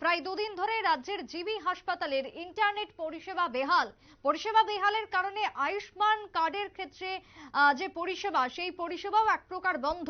প্রায় দুদিন ধরে রাজ্যের জিবি হাসপাতালের ইন্টারনেট পরিষেবা বেহাল। পরিষেবা বেহালের কারণে আয়ুষ্মান কার্ডের ক্ষেত্রে যে পরিষেবা, সেই পরিষেবাও এক প্রকার বন্ধ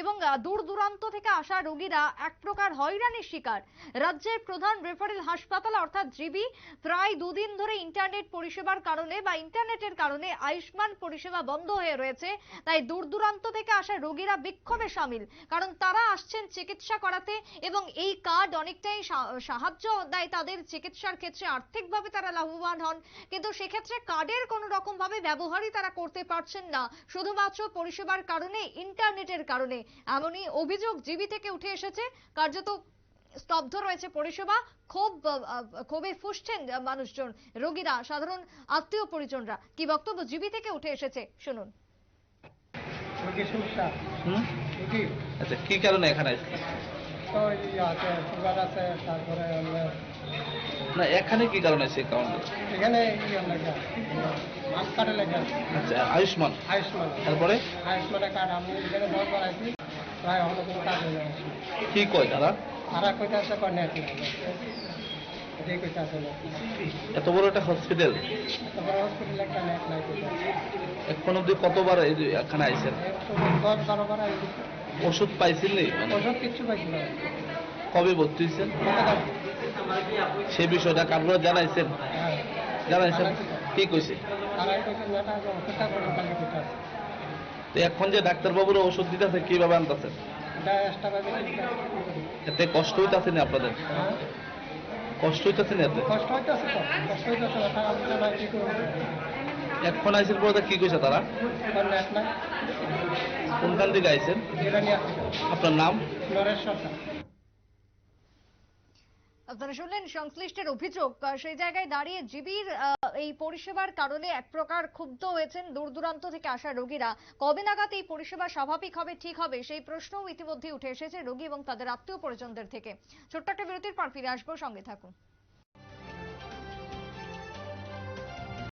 এবং দূর দূরান্ত থেকে আসা রোগীরা এক প্রকার হয়রানির শিকার। রাজ্যের প্রধান রেফারেল হাসপাতাল অর্থাৎ জিবি প্রায় দুদিন ধরে ইন্টারনেট পরিষেবার কারণে বা ইন্টারনেটের কারণে আয়ুষ্মান পরিষেবা বন্ধ হয়ে রয়েছে। তাই দূর দূরান্ত থেকে আসা রোগীরা বিক্ষোভে সামিল। কারণ তারা আসছেন চিকিৎসা করাতে এবং এই কার্ড অনেকটাই সাহায্য দেয় তাদের চিকিৎসার ক্ষেত্রে আর্থিকভাবে তারা লাভবান হন। কিন্তু সেক্ষেত্রে কার্ডের কোনো রকম ভাবে ব্যবহারই তারা করতে পারছেন না। শুধুমাত্র পরিষেবার কারণে ইন্টারনেটের কারণে। এমনই অভিযোগ জিবি থেকে উঠে এসেছে। কার্যত স্তব্ধ রয়েছে পরিষেবা। খুব ক্ষোভে ফুসছেন মানুষজন রোগীরা সাধারণ আত্মীয় পরিজনরা। কি বক্তব্য জিবি থেকে উঠে এসেছে? শুনুন। আচ্ছা কি কারণে এখানে তো আছে সুগার আছে তারপরে না এখানে কি কারণে আছে অ্যাকাউন্টে এখানে ইয়ে মাছ কাটে আচ্ছা আয়ুষ্মান। আয়ুষ্মান। তারপরে? আয়ুষ্মানের কার্ড আমি এখানে দশ বার প্রায় অন্য কোনো কাজ হয়ে যাচ্ছে কি কয় তারা? তারা কইতে আছে কয় নেট এত বড় একটা হসপিটাল এখন অব্দি কতবার এখানে আইছেন? ওষুধ মানে ওষুধ কিচ্ছু পাইছি না। কবে ভর্তি হয়েছেন সে বিষয়টা কারণ জানাইছেন? হ্যাঁ। জানাইছেন? কি কইছে? তো এখন যে ডাক্তারবাবুরা ওষুধ দিতেছে কীভাবে আনতেছেন? এতে কষ্ট হইতাছে না আপনাদের? হ্যাঁ। কষ্ট হইতাছে না এতে? কষ্ট হইতেছে কষ্ট হইতেছে এখন আইসেন পরে কি কইছে তারা? কোনখান থেকে আসছে আপনার নাম? আপনারা শুনলেন সংশ্লিষ্টের অভিযোগ আহ, সেই জায়গায় দাঁড়িয়ে জিবির এই পরিষেবার কারণে এক প্রকার ক্ষুব্ধ হয়েছেন দূর দূরান্ত থেকে আসা রোগীরা। কবে নাগাদ এই পরিষেবা স্বাভাবিক হবে ঠিক হবে সেই প্রশ্নও ইতিমধ্যে উঠে এসেছে রোগী এবং তাদের আত্মীয় পরিজনদের থেকে। ছোট্ট একটা বিরতির পর ফিরে আসব সঙ্গে থাকুন।